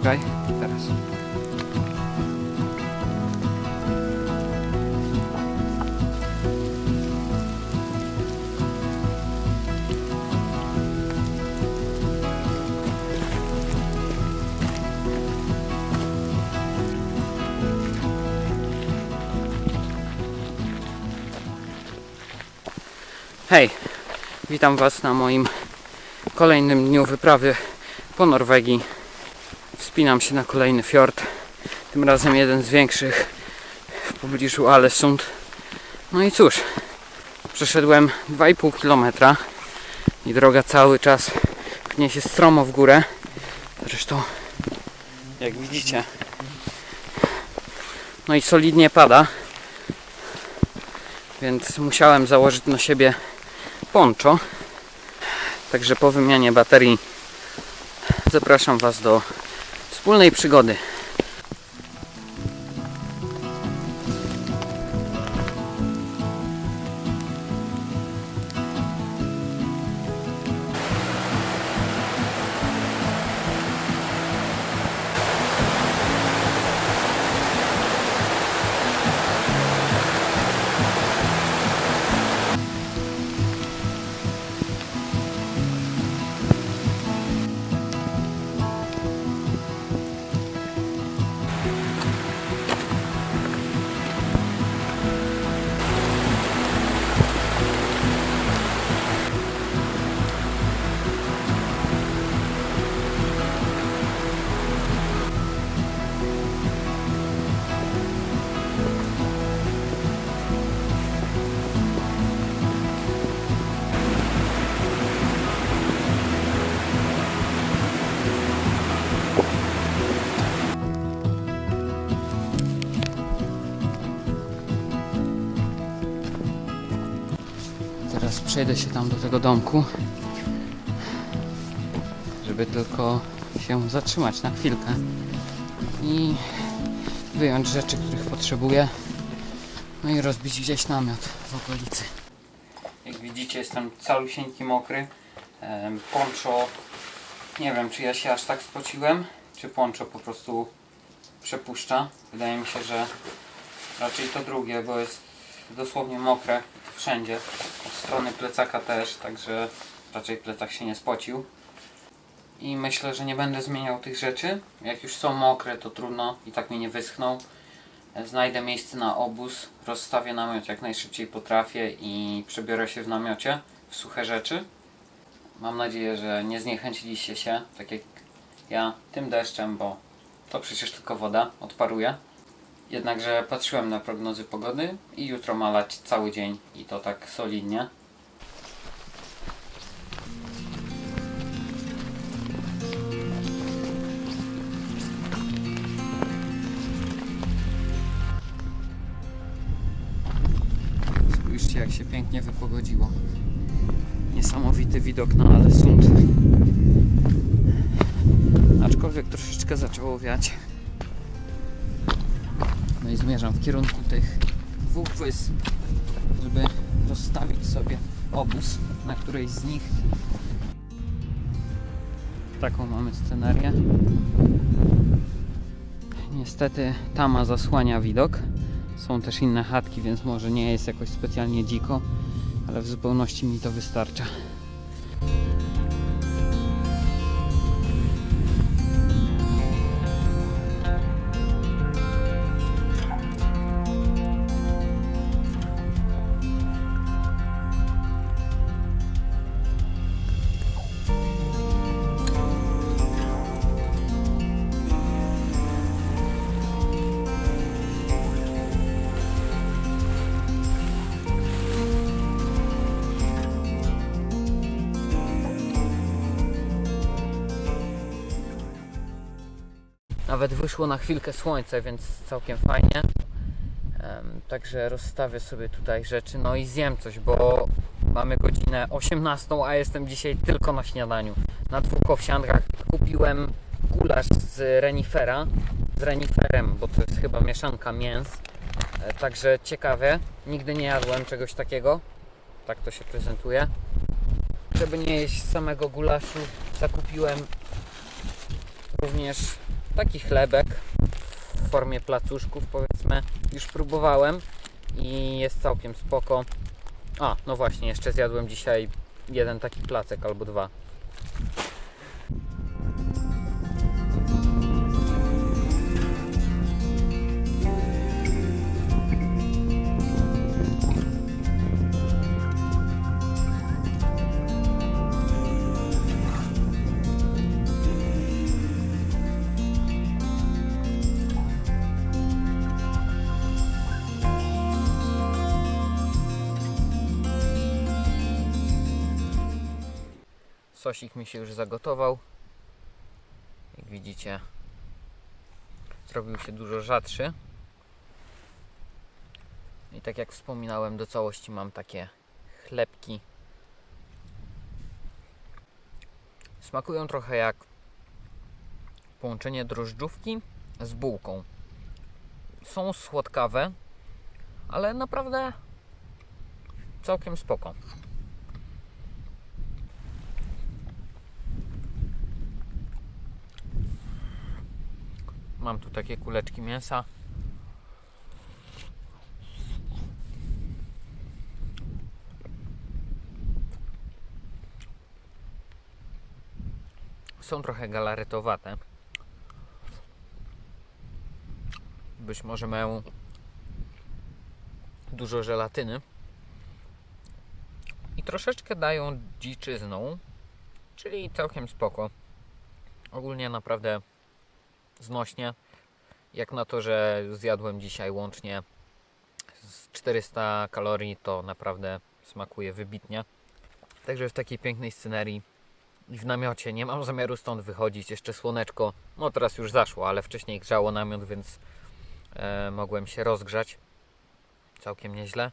Czekaj, teraz. Hej, witam Was na moim kolejnym dniu wyprawy po Norwegii. Wspinam się na kolejny fiord, tym razem jeden z większych w pobliżu Alesund. No i cóż, przeszedłem 2,5 km i droga cały czas pnie się stromo w górę. Zresztą, jak widzicie, no i solidnie pada, więc musiałem założyć na siebie poncho. Także po wymianie baterii zapraszam Was do wspólnej przygody. Teraz przejdę się tam do tego domku, żeby tylko się zatrzymać na chwilkę i wyjąć rzeczy, których potrzebuję. No i rozbić gdzieś namiot w okolicy. Jak widzicie, jestem calusieńki mokry. Poncho, nie wiem, czy ja się aż tak spociłem, czy poncho po prostu przepuszcza. Wydaje mi się, że raczej to drugie, bo jest dosłownie mokre wszędzie. Od strony plecaka też, także raczej plecak się nie spocił. I myślę, że nie będę zmieniał tych rzeczy. Jak już są mokre, to trudno i tak mi nie wyschną. Znajdę miejsce na obóz, rozstawię namiot jak najszybciej potrafię i przebiorę się w namiocie w suche rzeczy. Mam nadzieję, że nie zniechęciliście się, tak jak ja, tym deszczem, bo to przecież tylko woda, odparuje. Jednakże patrzyłem na prognozy pogody i jutro ma lać cały dzień i to tak solidnie. Spójrzcie jak się pięknie wypogodziło. Niesamowity widok na Alesund. Aczkolwiek troszeczkę zaczęło wiać. No i zmierzam w kierunku tych dwóch wysp, żeby rozstawić sobie obóz na którejś z nich. Taką mamy scenerię. Niestety tama zasłania widok. Są też inne chatki, więc może nie jest jakoś specjalnie dziko, ale w zupełności mi to wystarcza. Nawet wyszło na chwilkę słońce, więc całkiem fajnie. Także rozstawię sobie tutaj rzeczy, no i zjem coś, bo mamy godzinę 18, a jestem dzisiaj tylko na śniadaniu. Na dwóch owsiankach kupiłem gulasz z renifera, z reniferem, bo to jest chyba mieszanka mięs. E, Także ciekawe, nigdy nie jadłem czegoś takiego. Tak to się prezentuje. Żeby nie jeść samego gulaszu, zakupiłem również taki chlebek w formie placuszków powiedzmy. Już próbowałem i jest całkiem spoko. A, no właśnie, jeszcze zjadłem dzisiaj jeden taki placek albo dwa. Sosik mi się już zagotował. Jak widzicie, zrobił się dużo rzadszy. I tak jak wspominałem, do całości mam takie chlebki. Smakują trochę jak połączenie drożdżówki z bułką. Są słodkawe, ale naprawdę całkiem spoko. Mam tu takie kuleczki mięsa. Są trochę galaretowate. Być może mają dużo żelatyny. I troszeczkę dają dziczyzną, czyli całkiem spoko. Ogólnie naprawdę znośnie. Jak na to, że zjadłem dzisiaj łącznie z 400 kalorii, to naprawdę smakuje wybitnie. Także w takiej pięknej scenerii i w namiocie nie mam zamiaru stąd wychodzić. Jeszcze słoneczko, no teraz już zaszło, ale wcześniej grzało namiot, więc e, mogłem się rozgrzać. Całkiem nieźle.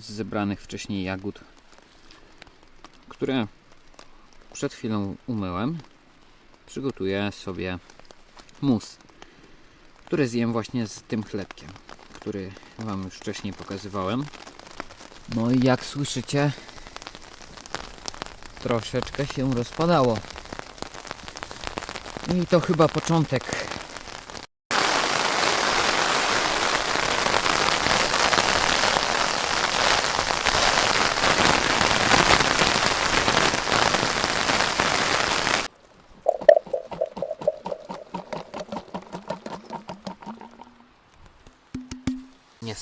Z zebranych wcześniej jagód, które przed chwilą umyłem, przygotuję sobie mus, który zjem właśnie z tym chlebkiem, który Wam już wcześniej pokazywałem. No i jak słyszycie, troszeczkę się rozpadało. I to chyba początek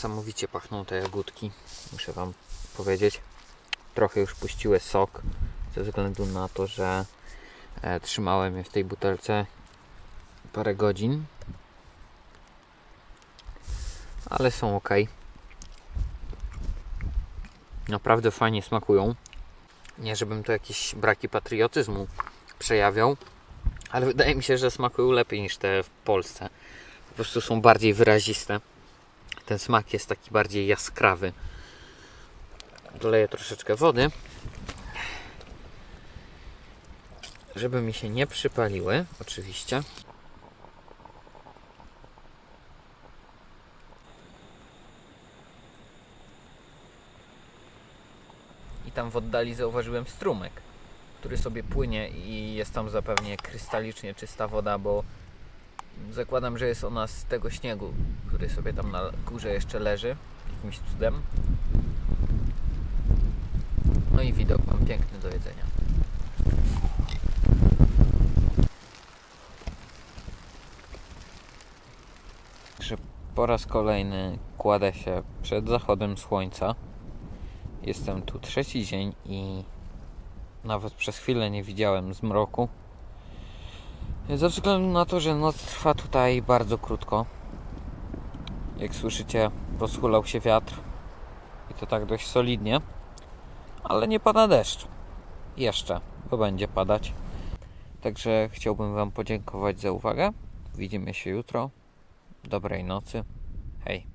Niesamowicie pachną te jagódki, muszę Wam powiedzieć. Trochę już puściły sok, ze względu na to, że e, trzymałem je w tej butelce parę godzin. Ale są ok. Naprawdę fajnie smakują. Nie, żebym tu jakieś braki patriotyzmu przejawiał, ale wydaje mi się, że smakują lepiej niż te w Polsce. Po prostu są bardziej wyraziste ten smak jest taki bardziej jaskrawy. Doleję troszeczkę wody, żeby mi się nie przypaliły, oczywiście. I tam w oddali zauważyłem strumyk, który sobie płynie i jest tam zapewnie krystalicznie czysta woda, bo Zakładam, że jest ona z tego śniegu, który sobie tam na górze jeszcze leży, jakimś cudem. No i widok mam piękny do jedzenia. Po raz kolejny kładę się przed zachodem słońca. Jestem tu trzeci dzień i nawet przez chwilę nie widziałem zmroku. Ze względu na to, że noc trwa tutaj bardzo krótko. Jak słyszycie, rozhulał się wiatr i to tak dość solidnie, ale nie pada deszcz. Jeszcze, bo będzie padać. Także chciałbym Wam podziękować za uwagę. Widzimy się jutro. Dobrej nocy. Hej.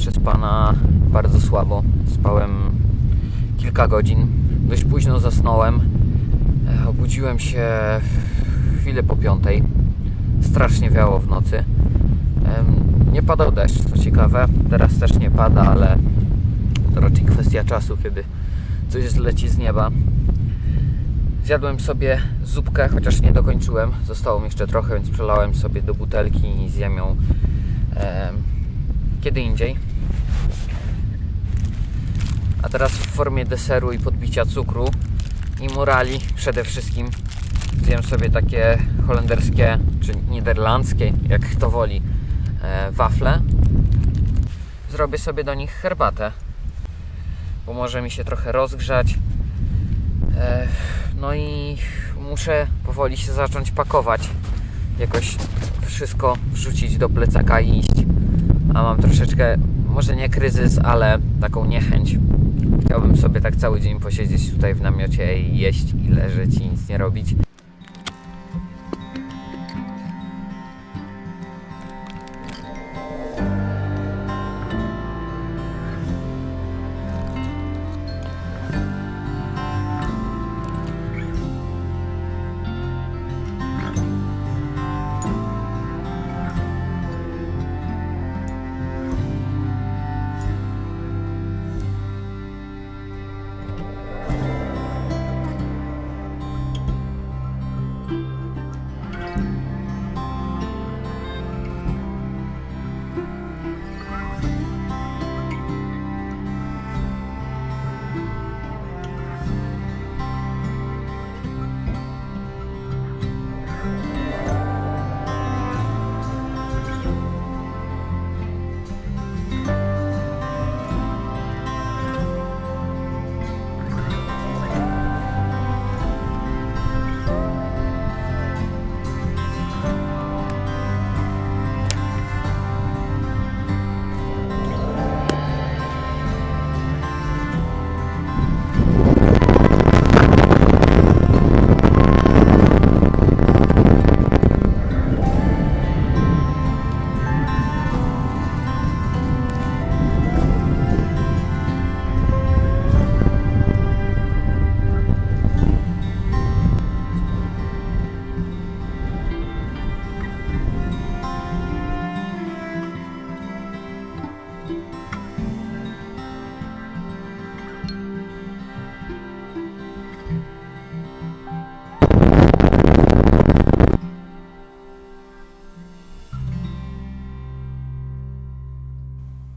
Noska przespana bardzo słabo. Spałem kilka godzin. Dość późno zasnąłem. E, Obudziłem się chwilę po piątej. Strasznie wiało w nocy. Nie padał deszcz, co ciekawe. Teraz też nie pada, ale to raczej kwestia czasu, kiedy coś zleci z nieba. Zjadłem sobie zupkę, chociaż nie dokończyłem. Zostało mi jeszcze trochę, więc przelałem sobie do butelki i zjem ją kiedy indziej. A teraz w formie deseru i podbicia cukru i morali przede wszystkim zjem sobie takie holenderskie czy niderlandzkie, jak kto woli, e, wafle. Zrobię sobie do nich herbatę. Pomoże mi się trochę rozgrzać. E, no i muszę powoli się zacząć pakować. Jakoś wszystko wrzucić do plecaka i iść. A mam troszeczkę, może nie kryzys, ale taką niechęć. Chciałbym sobie tak cały dzień posiedzieć tutaj w namiocie i jeść i leżeć i nic nie robić.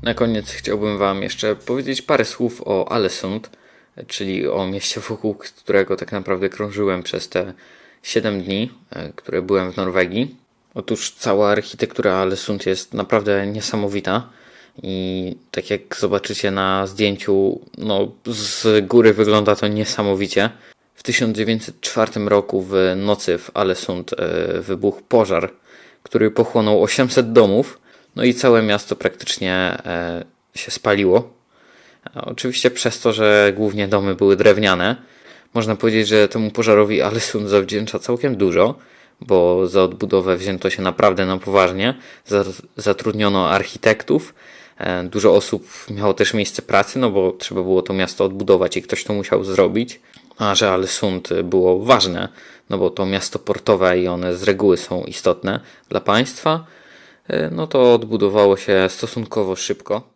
Na koniec chciałbym Wam jeszcze powiedzieć parę słów o Alesund, czyli o mieście wokół którego tak naprawdę krążyłem przez te 7 dni, e, które byłem w Norwegii. Otóż cała architektura Alesund jest naprawdę niesamowita i tak jak zobaczycie na zdjęciu, no z góry wygląda to niesamowicie. W 1904 roku w nocy w Alesund e, wybuchł pożar, który pochłonął 800 domów, no i całe miasto praktycznie e, się spaliło. A Oczywiście przez to, że głównie domy były drewniane, można powiedzieć, że temu pożarowi Alesund zawdzięcza całkiem dużo, bo za odbudowę wzięto się naprawdę na poważnie. Za- Zatrudniono architektów, e, dużo osób miało też miejsce pracy, no bo trzeba było to miasto odbudować i ktoś to musiał zrobić. A że Alesund było ważne, no bo to miasto portowe i one z reguły są istotne dla państwa, e, no to odbudowało się stosunkowo szybko.